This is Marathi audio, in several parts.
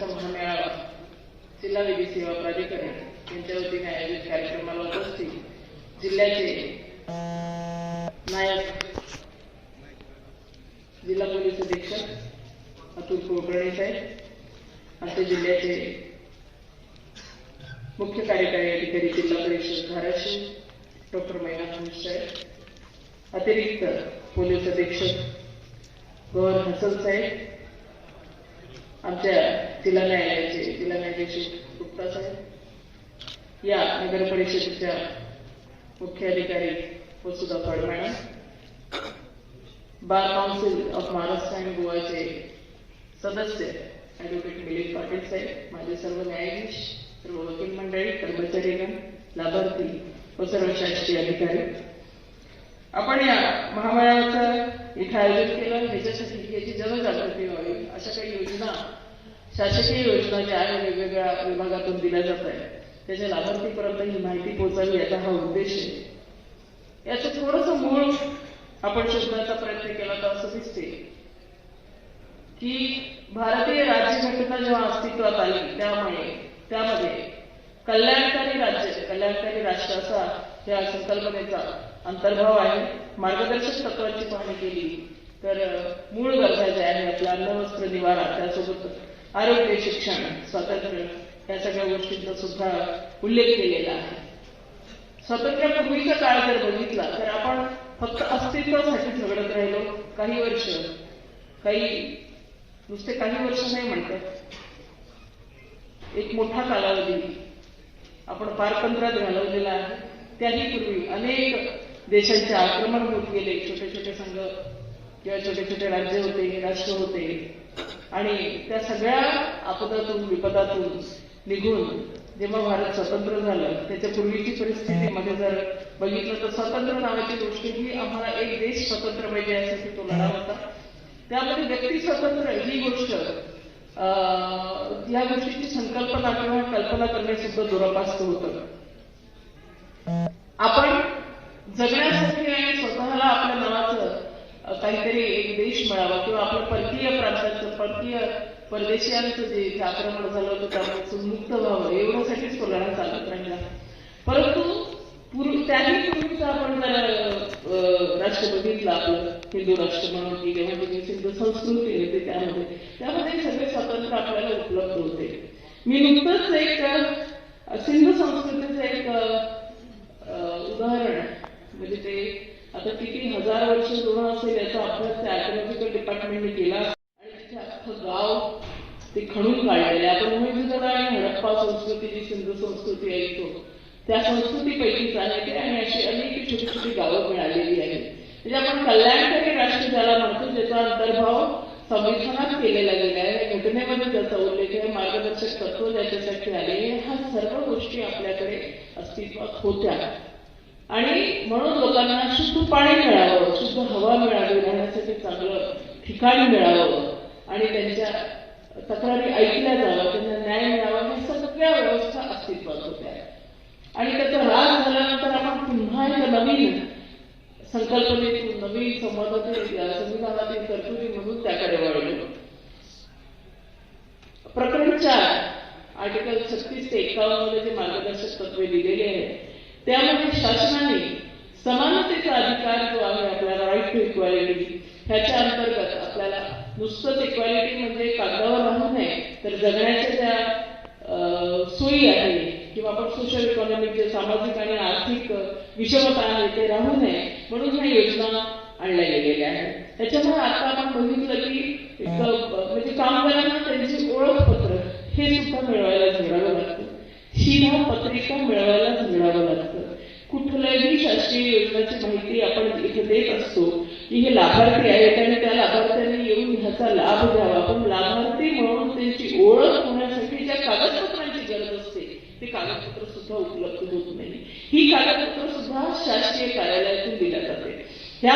शासकीय मेळावा. जिल्हा विधी सेवा प्राधिकरण यांच्या वतीने आयोजित कार्यक्रमाला उपस्थित जिल्ह्याचे नायक जिल्हा पोलीस अधीक्षक अतुल कुलकर्णी साहेब आमच्या जिल्ह्याचे मुख्य कार्यकारी अधिकारी जिल्हा परिषद धाराशिव डॉक्टर मैना खंड साहेब अतिरिक्त पोलीस अधीक्षक गौर हसन साहेब आमच्या जिल्हा न्यायालयाचे जिल्हा न्यायाधीश गुप्ता साहेब. या नगर परिषदेच्या मुख्य अधिकारी Vasudha Phad madam. Bar council of Maharashtra आणि गोवाचे सदस्य ॲडव्होकेट मिलिंद पाटील साहेब माझे सर्व न्यायाधीश सर्व वकील मंडळी कर्मचारीगण लाभार्थी व सर्व शासकीय अधिकारी. आपण या महामेळाव्याचं इथं आयोजित केलं. ह्याच्यासाठी की याची जनजागृती व्हावी अशा काही योजना शासकीय योजना ज्या वेगवेगळ्या विभागातून दिल्या जात आहेत. त्याच्या लाभार्थीपर्यंत ही माहिती पोहोचावी याचा हा उद्देश आहे. याचं थोडस मूळ आपण शोधण्याचा प्रयत्न केला तर असं दिसते की भारतीय राज्यघटना जेव्हा अस्तित्वात आली त्यामुळे त्यामध्ये कल्याणकारी राज्य कल्याणकारी राष्ट्र असा या संकल्पनेचा अंतर्भाव आहे. मार्गदर्शक तत्वांची पाहणी केली तर मूळ गरजा ज्या आहे आपल्या अन्न वस्त्र निवारा त्यासोबत आरोग्य शिक्षण स्वातंत्र्य या सगळ्या गोष्टींचा सुद्धा उल्लेख केलेला आहे. स्वातंत्र्यापूर्वीचा काळ जर बघितला तर आपण फक्त अस्तित्वासाठी झगडत राहिलो काही वर्ष. काही नुसते काही वर्ष नाही म्हणतात. एक मोठा कालावधी आपण पारतंत्र्यात घालवलेला आहे. त्याही पूर्वी अनेक देशांचे आक्रमण होत गेले. छोटे छोटे संघ किंवा छोटे छोटे राज्य होते राष्ट्र होते. आणि त्या सगळ्या आपदातून विपदातून निघून जेव्हा भारत स्वतंत्र झालं त्याच्या पूर्वीची परिस्थितीमध्ये जर बघितलं तर स्वतंत्र नावाची गोष्ट ही आम्हाला एक देश स्वतंत्र पाहिजे यासाठी तो लढा होता. त्यामध्ये व्यक्ती स्वतंत्र ही गोष्ट अं, या गोष्टीची संकल्पना किंवा कल्पना करणे सुद्धा दुरापास्त होतं. आपण जगण्यासाठी आणि स्वतःला आपल्या नावाचं काहीतरी एक देश मिळावा किंवा आपण परकीय प्रांताचं परकीय परदेशियांचं जे आक्रमण झालं होतं त्यापासून मुक्त व्हावं एवढ्यासाठीच तो लढा चालत राहिला. परंतु पूर्वी त्याही पूर्वीचा आपण जर राष्ट्र बघितलं आपलं हिंदू राष्ट्र म्हणून की जेव्हा जी सिंधू संस्कृती येते त्यामध्ये त्यामध्ये सगळे स्वातंत्र्य आपल्याला उपलब्ध होते. मी नुकतंच एक सिंधू संस्कृतीचं एक अ, अ, उदाहरण म्हणजे ते आता किती हजार वर्ष जुनं असेल याचा अभ्यास त्या आर्किओलॉजिकल डिपार्टमेंटने केला आणि तिथे अख्खं गाव ते खणून काढलेले आपण मोहितजोडा आणि हडप्पा संस्कृती जी सिंधू संस्कृती ऐकतो त्या संस्कृतीपैकीच आहे ते आणि अशी अनेक छोटी छोटी गावं मिळालेली आहेत. म्हणजे आपण कल्याणकारी राष्ट्र ज्याला म्हणतो ज्याचा अंतर्भाव संविधानात केलेला गेला आहे. घटनेमध्ये त्याचा उल्लेख आहे मार्गदर्शक तत्व ज्याच्यासाठी आले ह्या सर्व गोष्टी आपल्याकडे अस्तित्वात होत्या. आणि म्हणून लोकांना शुद्ध पाणी मिळावं शुद्ध हवा मिळावी राहण्यासाठी चांगलं ठिकाण मिळावं. आणि त्यांच्या तक्रारी ऐकल्या जावं त्यांना न्याय मिळावा ह्या सगळ्या व्यवस्था अस्तित्वात होत्या. आणि त्याचा राग झाल्यानंतर आपण पुन्हा एक नवीन संकल्पनेतून नवीन संवादातील संविधानातील तरतुदी म्हणून त्याकडे वळलो. प्रकरण चार आर्टिकल छत्तीस ते एकावन्नमध्ये जे मार्गदर्शक तत्वे दिलेले आहेत त्यामध्ये शासनाने समानतेचा अधिकार जो आहे आपल्याला राईट टू इक्वॅलिटी ह्याच्या अंतर्गत आपल्याला नुसतंच इक्वॅलिटी म्हणजे कागदावर राहू नये तर जगण्याच्या ज्या सोयी आहे किंवा आपण सोशल इकॉनॉमिक जे सामाजिक आणि आर्थिक विषमता आहे ते राहू नये म्हणून ह्या योजना आणल्या गेलेल्या आहेत. त्याच्यामुळे आता आपण बघितलं की म्हणजे कामगारांना त्यांची ओळखपत्र हे सुद्धा मिळवायला मिळावं लागतं. शिधा पत्रिका मिळवायला मिळावं लागतं. कुठल्याही शासकीय योजनाची माहिती आपण इथे देत असतो की हे लाभार्थी आहेत आणि त्या लाभार्थ्यांनी येऊन ह्याचा लाभ घ्यावा. पण लाभार्थी म्हणून त्यांची ओळख होण्यासाठी ज्या कागदपत्रांची गरज असते ते कागदपत्र सुद्धा उपलब्ध होत नाही. ही कागदपत्र सुद्धा शासकीय कार्यालयातून दिल्या जाते. ह्या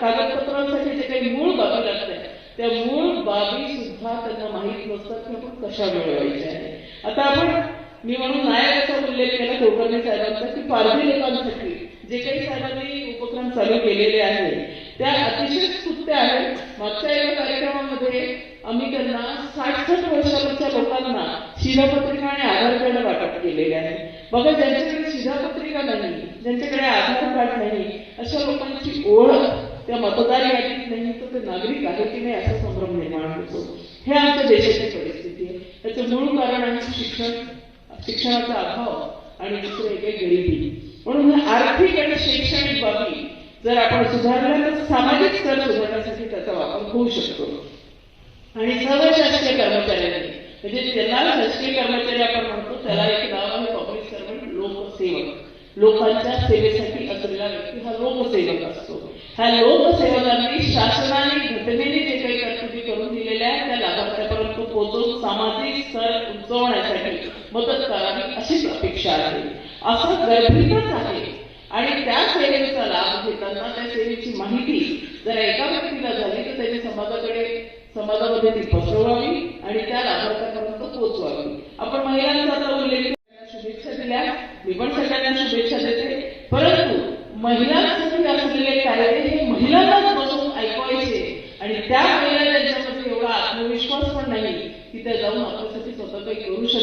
कागदपत्रांसाठी जे काही मूळ बाबी लागतात त्या मूळ बाबी सुद्धा त्यांना माहीत नसतात की आपण कशा मिळवायच्या आहे आता आपण मी म्हणून नायकाचा उल्लेख केला कुलकर्णी साहेबांचा की पारधी लोकांसाठी जे काही साहेबांनी उपक्रम चालू केलेले आहेत त्या अतिशय स्तुत्य आहेत. मागच्या एका कार्यक्रमामध्ये आम्ही त्यांना साठ साठ लोकांना शिधापत्रिका आणि आधार कार्ड वाटप केलेले आहे. बघा ज्यांच्याकडे शिधापत्रिका नाही ज्यांच्याकडे आधार कार्ड नाही अशा लोकांची ओळख त्या मतदार यादीत नाही तर ते नागरिक आहे की नाही असा संभ्रम निर्माण होतो. हे आमच्या देशाची परिस्थिती आहे. त्याचं मूळ कारण आहे शिक्षण शिक्षणाचा अभाव आणि दुसरं एक गरिबी. म्हणून आर्थिक आणि शैक्षणिक बाबी जर आपण सुधारल्या तर सामाजिक स्तर सुधारण्यासाठी त्याचा वापर होऊ शकतो. आणि सर्व शासकीय कर्मचाऱ्यांनी म्हणजे ज्यांना शासकीय कर्मचारी आपण म्हणतो त्याला एक नाव आहे पब्लिक सर्वंट लोकसेवक. लोकांच्या सेवेसाठी असलेला व्यक्ती हा लोकसेवक असतो. ह्या लोकसेवकांनी शासनाने घटनेने जे काही तरतुदी करून दिलेल्या आहेत त्या लाभार्थ्यापर्यंत पोहोचवून सामाजिक स्तर उंचवण्यासाठी मदत करावी अशीच अपेक्षा आहे. असं गर्भितच आहे. आणि त्या सेवेचा लाभ घेताना त्या सेवेची माहिती जर एका व्यक्तीला झाली तर त्याच्या समाजाकडे समाजामध्ये ती पसरवावी आणि त्या लाभार्थ्यापर्यंत पोहोचवावी. आपण महिलांचा आता उल्लेख शुभेच्छा दिल्या. मी पण सगळ्यांना शुभेच्छा देते. परंतु महिलांसाठी असलेले कायदे हे महिलांनाच बसून ऐकवायचे. आणि त्या महिला त्यांच्यामध्ये एवढा आत्मविश्वास पण नाही की त्या जाऊन आपल्यासाठी स्वतः काही करू शकतील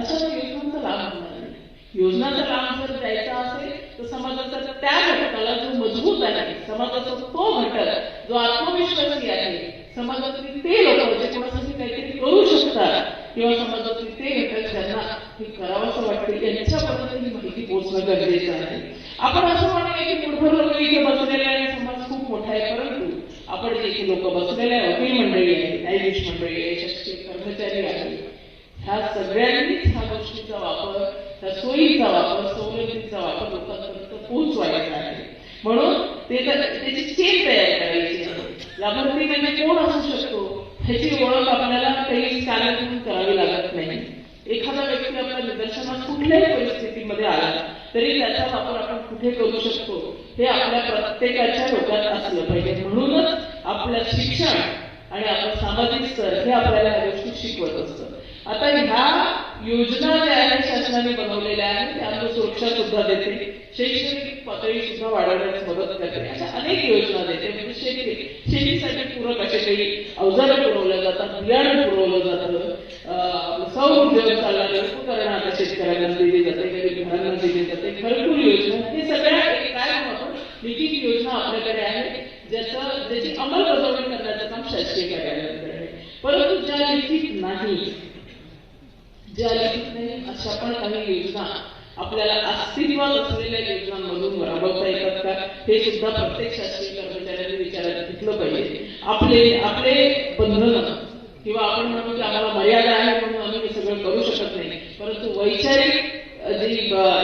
अशा योजनांचा लाभ होणार नाही. योजनाचा लाभ जर द्यायचा असेल तर समाजाचा त्या घटकाला जो मजबूत आहे समाजाचा तो घटक जो आत्मविश्वासी आहे समाजातले ते लोक जे म्हणजे कोणासाठी काहीतरी करू शकतात किंवा समाजातले ते घटक ज्यांना हे करावंसं वाटतं यांच्यापर्यंत ही माहिती पोहोचणं गरजेचं आहे. आपण असं म्हणूया की मूठभर लोक इथे बसलेले आहे आणि समाज खूप मोठा आहे परंतु आपण जे लोक बसलेले आहे वकील मंडळी आहे न्यायाधीश मंडळी आहे शासकीय कर्मचारी आहे ह्या सगळ्यांनीच ह्या गोष्टीचा वापर त्या सोयीचा वापर सवलतीचा वापर लोकांपर्यंत पोहोचवायचा आहे. म्हणून ते त्याची चेन तयार करायची लाभार्थी म्हणजे कोण असू शकतो? ह्याची ओळख आपल्याला काही स्कॅनर करावी लागत नाही. एखादा व्यक्ती आपल्या निदर्शनात कुठल्याही परिस्थितीमध्ये आला तरी त्याचा वापर आपण कुठे करू शकतो? हे आपल्या प्रत्येकाच्या डोक्यात असलं पाहिजे. म्हणूनच आपलं शिक्षण आणि आपलं सामाजिक स्तर हे आपल्याला या गोष्टी शिकवत असतं. आता ह्या योजना ज्या आहेत शासनाने बनवलेल्या आहेत त्या आपलं सुरक्षा सुद्धा देते. शैक्षणिक पातळी सुद्धा वाढवण्यास मदत करते. अशा अनेक योजना देते. म्हणजे शेती शेतीसाठी पूरक असे काही अवजारं पुरवल्या जातात बियाणं पुरवलं जातं. अं, सौर उद्योग चालणारे उपकरणं आता शेतकऱ्यांना दिली जाते काही घरांना दिली जाते. घरकुल योजना. हे सगळ्या काय म्हणू लिखित योजना आपल्याकडे आहे ज्याचं ज्याची अंमलबजावणी करण्याचं काम शासकीय कार्यालयाकडे आहे. परंतु ज्या लिखित नाही ज्या लिखित नाही अशा पण काही योजना आपल्याला अस्तित्वात असलेल्या योजनांमधून राबवता येतात का? हे सुद्धा प्रत्येक शासकीय कर्मचाऱ्यांनी विचारात घेतलं पाहिजे. आपले आपले बंधन किंवा आपण म्हणू की आम्हाला मर्यादा आहे म्हणून आम्ही हे सगळं करू शकत नाही. परंतु वैचारिक जी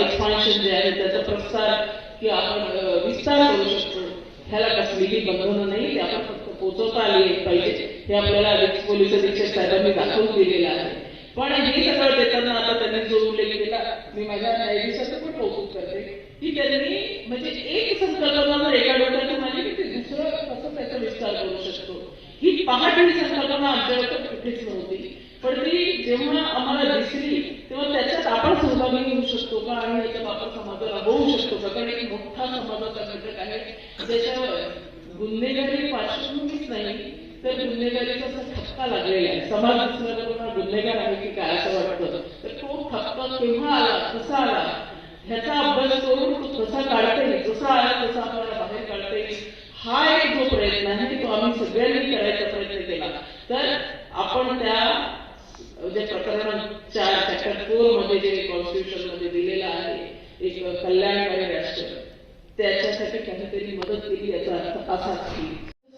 एक्सपान्शन जे आहे त्याचा प्रसार की आपण विस्तार करू शकतो ह्याला कसलीही बंधनं नाही ते आपण फक्त पोचवता आली पाहिजे. हे आपल्याला पोलीस अधीक्षक साहेबांनी दाखवून दिलेलं आहे. पण हे सगळं देताना आता त्यांनी जो उल्लेख केला मी माझ्या न्यायाधीशाचं पण कौतुक करते. की त्यांनी म्हणजे एक संकल्पना एका डोक्यातून आली की ते दुसरं कसं त्याचा विस्तार करू शकतो? ही पहाट ही संकल्पना आमच्या डोक्यात कुठेच नव्हती. पण ती जेव्हा आम्हाला दिसली तेव्हा त्याच्यात आपण सहभागी होऊ शकतो का आणि याच्यात आपण समाजाला राबवू शकतो का? कारण एक मोठा समाजाचा घटक आहे. ज्याच्यावर गुन्हेगारी पार्श्वभूमीच नाही तर गुन्हेगारीचा असा ठपका लागलेला आहे. समाज दिसल्याबरोबर गुन्हेगार आहे की काय असं वाटतं? तर तो ठपका केव्हा आला कसा आला. ह्याचा अभ्यास करून तो कसा काढता येईल जसा आला तसा आपल्याला बाहेर काढता. येईल हा एक जो प्रयत्न आहे तो आम्ही सगळ्यांनी करायचा प्रयत्न केला. तर आपण त्या जे प्रकरण चार चॅप्टर फोरमध्ये जे कॉन्स्टिट्यूशनमध्ये दिलेलं आहे एक कल्याणकारी राष्ट्र त्याच्यासाठी काहीतरी मदत केली याचा अर्थ असाच की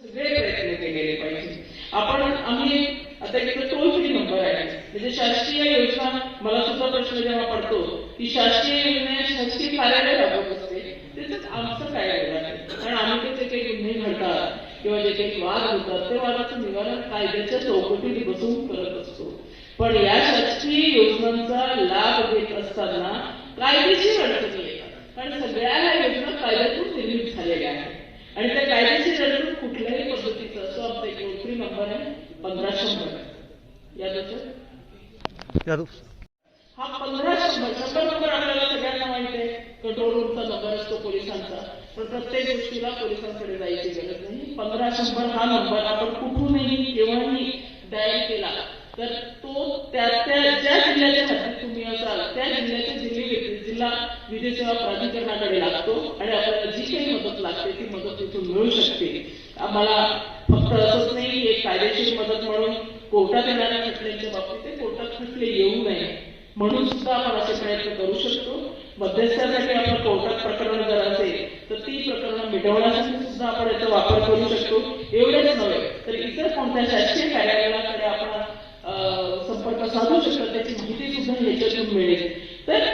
सगळे प्रयत्न केलेले पाहिजे. आपण आम्ही आता इकडे तोच मी म्हणतो म्हणजे शासकीय योजना मला सुद्धा प्रश्न जेव्हा पडतो की शासकीय योजना शासकीय कार्यालय राबवत असते त्याच आमचं काय आहे? कारण आम्ही ते जे काही गुन्हे घडतात किंवा जे काही वाद होतात ते वादाचं निवारण कायद्याच्या चौकटीत बसून करत असतो. पण या शासकीय योजनांचा लाभ घेत असताना कायदेशीर अडचणी येतात. कारण सगळ्या ह्या योजना कायद्यातून निर्मित झालेल्या आहेत. आणि त्या कायदेशीर अडचण कुठल्याही पद्धतीचं असं आमचा एक टोल फ्री नंबर आहे पंधरा शंभर या त्याच्यात यादव हा पंधरा शंभर शंभर नंबर आपल्याला सगळ्यांना माहिती आहे कंट्रोल रूमचा नंबर असतो पोलिसांचा. पण प्रत्येक गोष्टीला पोलिसांकडे जायची गरज नाही. पंधरा शंभर हा नंबर आपण कुठूनही केव्हाही डायल केला तर तो त्या त्या ज्या जिल्ह्याच्या हद्दीत तुम्ही असाल त्या जिल्ह्याच्या जिल्हे जिल्हा विधी सेवा प्राधिकरणाकडे लागतो आणि आपल्याला जी काही मदत लागते ती मदत तिथून मिळू शकते. आम्हाला फक्त असंच नाही एक कायदेशीर मदत म्हणून कोर्टात येणाऱ्या खटल्यांच्या बाबतीत ते कोर्टात खटले येऊ नये. म्हणून सुद्धा आपण असे प्रयत्न करू शकतो. मध्यस्थासाठी आपण कोर्टात प्रकरण जर असेल तर ती प्रकरणं मिटवण्यासाठी सुद्धा आपण याचा वापर करू शकतो. एवढेच नव्हे तर इतर कोणत्या शासकीय कार्यालयाकडे आपण संपर्क साधू शकतो त्याची माहिती सुद्धा याच्यातून मिळेल तर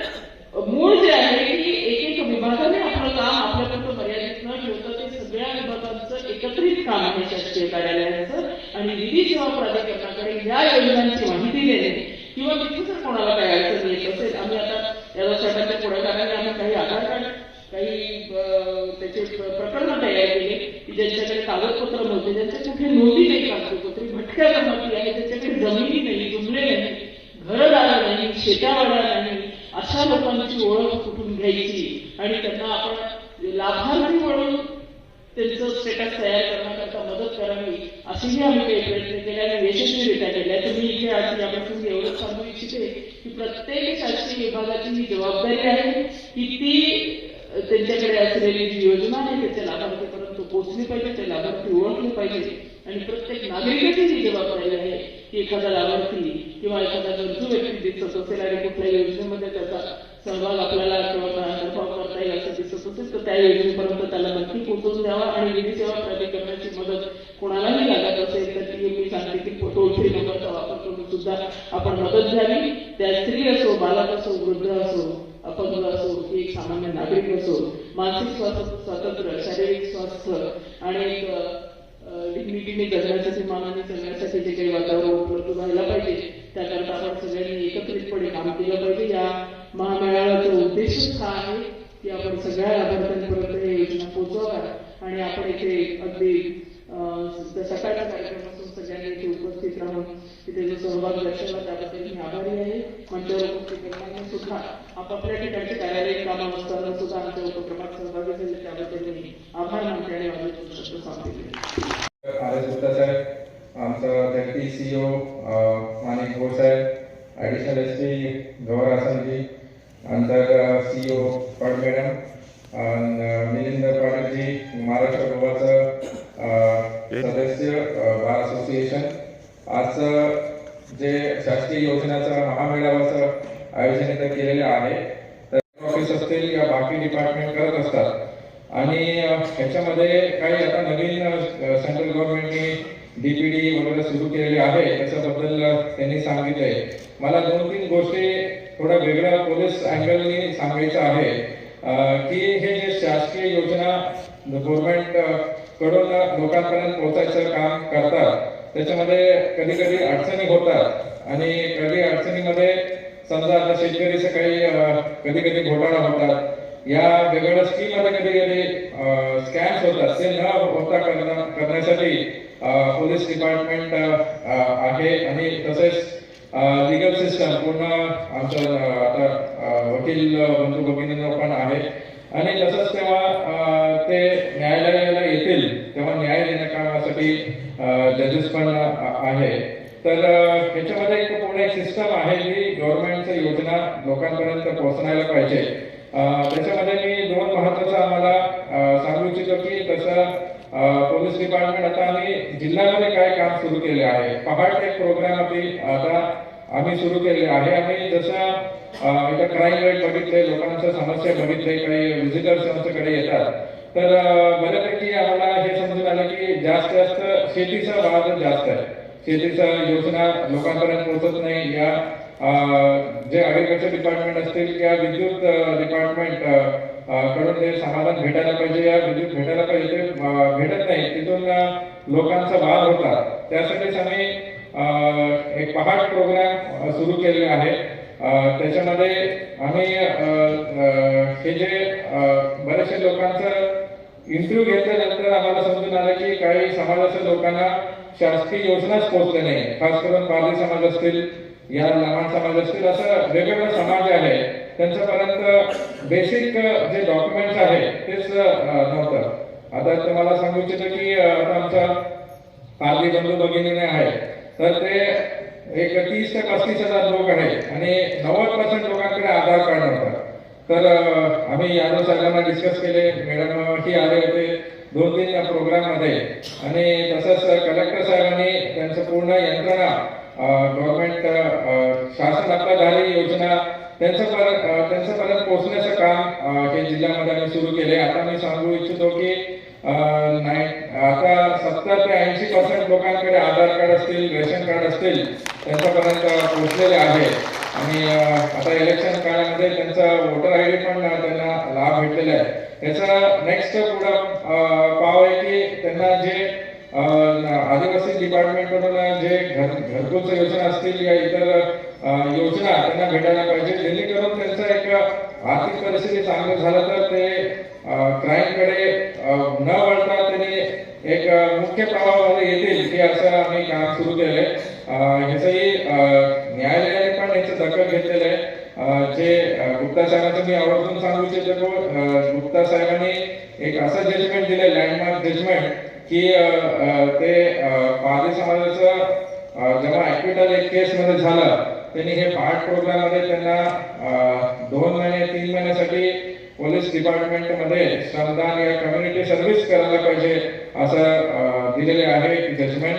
मूळ जे आहे की एक एक विभागाने आपलं काम आपल्यापर्यंत मर्यादित न ठेवता ते सगळ्या विभागांचं एकत्रित काम आहे शासकीय कार्यालयाचं आणि विधी सेवा प्राधिकरणाकडे या योजनांची माहिती देणे किंवा तिथे जर कोणाला काही अडचण येत असेल आम्ही आता या साहेबांच्या पुढाकाराने आम्ही काही आधार कार्ड काही अं, त्याचे प्र- प्रकरण तयार केले की ज्यांच्याकडे कागदपत्र नव्हते ज्यांच्या कुठे नोंदी नाही कागदपत्रे भटक्या जमाती आहे ज्याच्याकडे जमिनी नाही जुमले नाही घरदार नाही शेतावाडा अशा लोकांची ओळख कुठून घ्यायची? आणि त्यांना आपण लाभार्थी म्हणून त्यांचं स्टेटस तयार करण्याकरता मदत करावी असेही आम्ही काही प्रयत्न केले आणि यशस्वीरित्या केल्या तुम्ही इथे आज यापासून एवढंच सांगू इच्छिते की प्रत्येक शासकीय विभागाची ही जबाबदारी आहे की ती त्यांच्याकडे असलेली जी योजना आहे त्याच्या लाभार्थीपर्यंत पोहोचली पाहिजे ते लाभार्थी ओळखले पाहिजे. आणि प्रत्येक नागरिकाची जी जबाबदारी आहे की एखादा लाभार्थी किंवा एखादा गरजू व्यक्ती दिसत असेल आणि कुठल्या योजनेमध्ये त्याचा सहभाग आपल्याला किंवा अनुभव करता येईल असं दिसत असेल तर त्या योजनेपर्यंत त्याला नक्की पोहोचून द्यावा आणि विधी सेवा प्राधिकरणाची मदत कोणालाही लागत असेल तर ती मी सांगते की टोल फ्री नंबरचा वापर करून सुद्धा आपण मदत घ्यावी त्या स्त्री असो बालक असो वृद्ध असो अपंग असो की एक सामान्य नागरिक असो मानसिक स्वास्थ्य स्वातंत्र्य शारीरिक स्वास्थ्य आणि एक डिग्निटीने जगण्यासाठी मानाने जगण्यासाठी जे काही वातावरण उपलब्ध व्हायला पाहिजे त्याकरता आपण सगळ्यांनी एकत्रितपणे काम केलं पाहिजे. या महामेळाव्याचा उद्देशच हा आहे की आपण सगळ्या लाभार्थ्यांपर्यंत हे योजना पोहोचवाव्यात. आणि आपण इथे अगदी सकाळच्या कार्यक्रमातून सगळ्यांनी इथे उपस्थित राहून तिथे जो सहभाग दर्शवला त्याबद्दल मी आभारी आहे. मंचावर उपस्थित सुद्धा आपापल्या ठिकाणचे कार्यालयीन कामं असताना सुद्धा आमच्या उपक्रमात सहभागी झाले. त्याबद्दल मी आभार मानते आणि माझे शब्द सांगते. डेप्टी सीईओ माणिक भोर साहेब ॲडिशनल एस पी गौर आसनजी नंतर सीईओ पड मॅडम अन मिलिंद पाटीलजी महाराष्ट्र गोवाचं सदस्य बार असोसिएशन. आजचं जे शासकीय योजनाचं महामेळाव्याचं आयोजन इथं केलेलं आहे तर ऑफिस असतील या बाकी डिपार्टमेंट करत असतात. आणि ह्याच्यामध्ये काही आता नवीन सेंट्रल गव्हर्नमेंटने डीबीडी वगैरे सुरू केलेले आहे त्याच्याबद्दल त्यांनी सांगितले मला दोन तीन गोष्टी थोड्या वेगळ्या पोलीस अँगलने सांगायचं आहे. की हे जे शासकीय योजना गव्हर्नमेंटकडून लोकांपर्यंत पोहोचायचं काम करतात त्याच्यामध्ये कधी कधी अडचणी होतात. आणि कधी अडचणीमध्ये समजा आता शेतकरीचं काही कधी कधी घोटाळा होतात. या वेगवेगळ्या स्कीममध्ये कधी कधी स्कॅम्स होतात ते न होता करण्यासाठी पोलीस डिपार्टमेंट आहे आणि तसेच लिगल सिस्टम पूर्ण आमचं आता वकील बंधू गोविंद पण आहे. आणि तसंच तेव्हा ते न्यायालयाला येतील तेव्हा न्याय देण्यासाठी जजेस पण आहे. तर ह्याच्यामध्ये एक पूर्ण एक सिस्टम आहे जी गव्हर्नमेंटच्या योजना लोकांपर्यंत पोहोचण्याला पाहिजे. त्याच्यामध्ये मी दोन महत्वाचं आम्हाला सांगू इच्छितो की तसं पोलीस डिपार्टमेंट आता आम्ही जिल्ह्यामध्ये काय काम सुरू केले आहे. पहाट एक प्रोग्राम आम्ही आता आम्ही सुरू केले आहे. आम्ही जसं इथं क्राईम रेट बघितले लोकांच्या समस्या बघितले काही व्हिजिटर्स आमच्याकडे येतात. तर बऱ्यापैकी आम्हाला हे समजून आलं की जास्त जास्त शेतीचा भाग जास्त आहे. शेतीचा योजना लोकांपर्यंत पोहोचत नाही. या जे अग्रिकल्चर डिपार्टमेंट असतील किंवा विद्युत डिपार्टमेंटकडून ते समाधान भेटायला पाहिजे या विद्युत भेटायला पाहिजे ते भेटत नाही. तिथून लोकांचा वाद होता. त्यासाठीच आम्ही एक पहाट प्रोग्राम सुरू केलेले आहे त्याच्यामध्ये आम्ही हे जे बरेचसे लोकांचं इंटरव्ह्यू घेतल्यानंतर आम्हाला समजून आलं की काही समाजाच्या लोकांना शासकीय योजनाच पोहोचल्या नाही खास करून पारधी समाज असतील या लहान समाज असतील असं वेगवेगळे समाज आले त्यांच्यापर्यंत बेसिक जे डॉक्युमेंट्स आहे तेच नव्हतं. आता तुम्हाला सांगू इच्छितो की आता आमचा पारधी बंधू भगिनीने आहे तर ते एक तीस ते पस्तीस हजार लोक आहे आणि नव्वद पर्सेंट लोकांकडे आधार कार्ड नव्हतं. तर आम्ही यादव साहेबांना डिस्कस केले मॅडम ही आले होते दोन तीन प्रोग्राममध्ये आणि तसंच कलेक्टर साहेबांनी त्यांचं पूर्ण यंत्रणा गव्हर्नमेंट शासन आपल्याधारी योजना त्यांचं पर्यंत अ, त्यांच्यापर्यंत पोहोचण्याचं काम हे जिल्ह्यामध्ये आम्ही सुरू केले. आता मी सांगू इच्छितो की नाही आता सत्तर ते ऐंशी पर्सेंट लोकांकडे आधार कार्ड असतील रेशन कार्ड असतील त्यांच्यापर्यंत पोहोचलेले आहे. आणि आता इलेक्शन काळामध्ये त्यांचा वोटर आय डी पण त्यांना लाभ भेटलेला आहे. त्याचा नेक्स्ट पुढं पाव आहे की त्यांना जे आदिवासी डिपार्टमेंटकडून जे घर घरकुल योजना असतील या इतर योजना त्यांना भेटायला पाहिजे. जेणेकरून त्यांचा एक आर्थिक परिस्थिती चांगलं झालं तर ते क्राईमकडे न वळता त्यांनी एक मुख्य प्रवाहामध्ये येतील की असं आम्ही काम सुरू केलंय. अ, ह्याचंही न्यायालयाने पण याचं दखल घेतलेलं आहे. जे गुप्ता साहेबांचं मी आवर्जून सांगू इच्छितो गुप्ता साहेबांनी एक असं जजमेंट दिलं लँडमार्क जजमेंट की ते अ, पारधी समाजाचं जेव्हा ऍक्विटल एक केस मध्ये झालं त्यांनी हे पार्ट प्रोग्राममध्ये त्यांना दोन महिने तीन महिन्यासाठी पोलीस डिपार्टमेंटमध्ये श्रमदान या कम्युनिटी सर्व्हिस करायला पाहिजे असं दिलेले आहे जजमेंट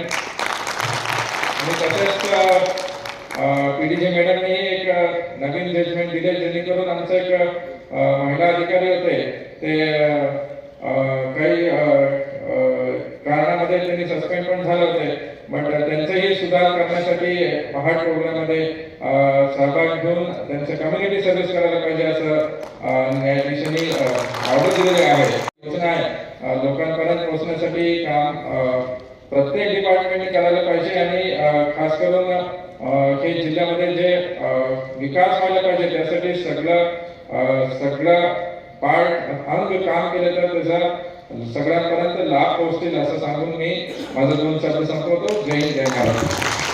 आणि तसेच पीडीजे मॅडमने एक नवीन जजमेंट दिले जेणेकरून आमचं एक महिला अधिकारी होते. ते काही कारणामध्ये त्यांनी सस्पेंड पण झाले होते. बट त्यांचंही सुधार करण्यासाठी पहाट प्रोग्राममध्ये सहभाग घेऊन त्यांचं कम्युनिटी सर्व्हिस करायला पाहिजे असं न्यायाधीशांनी ऑर्डर दिलेले आहे. योजना आहे. लोकांपर्यंत पोहोचण्यासाठी काम प्रत्येक डिपार्टमेंटने करायला पाहिजे आणि खास करून हे जिल्ह्यामध्ये जे विकास व्हायला पाहिजे त्यासाठी सगळं सगळं पार्ट अंग काम केलं तर त्याचा म्हणजे सगळ्यांपर्यंत लाभ पोहोचतील असं सांगून मी माझा दोन शब्द संपवतो. जय हिंद जय महाराष्ट्र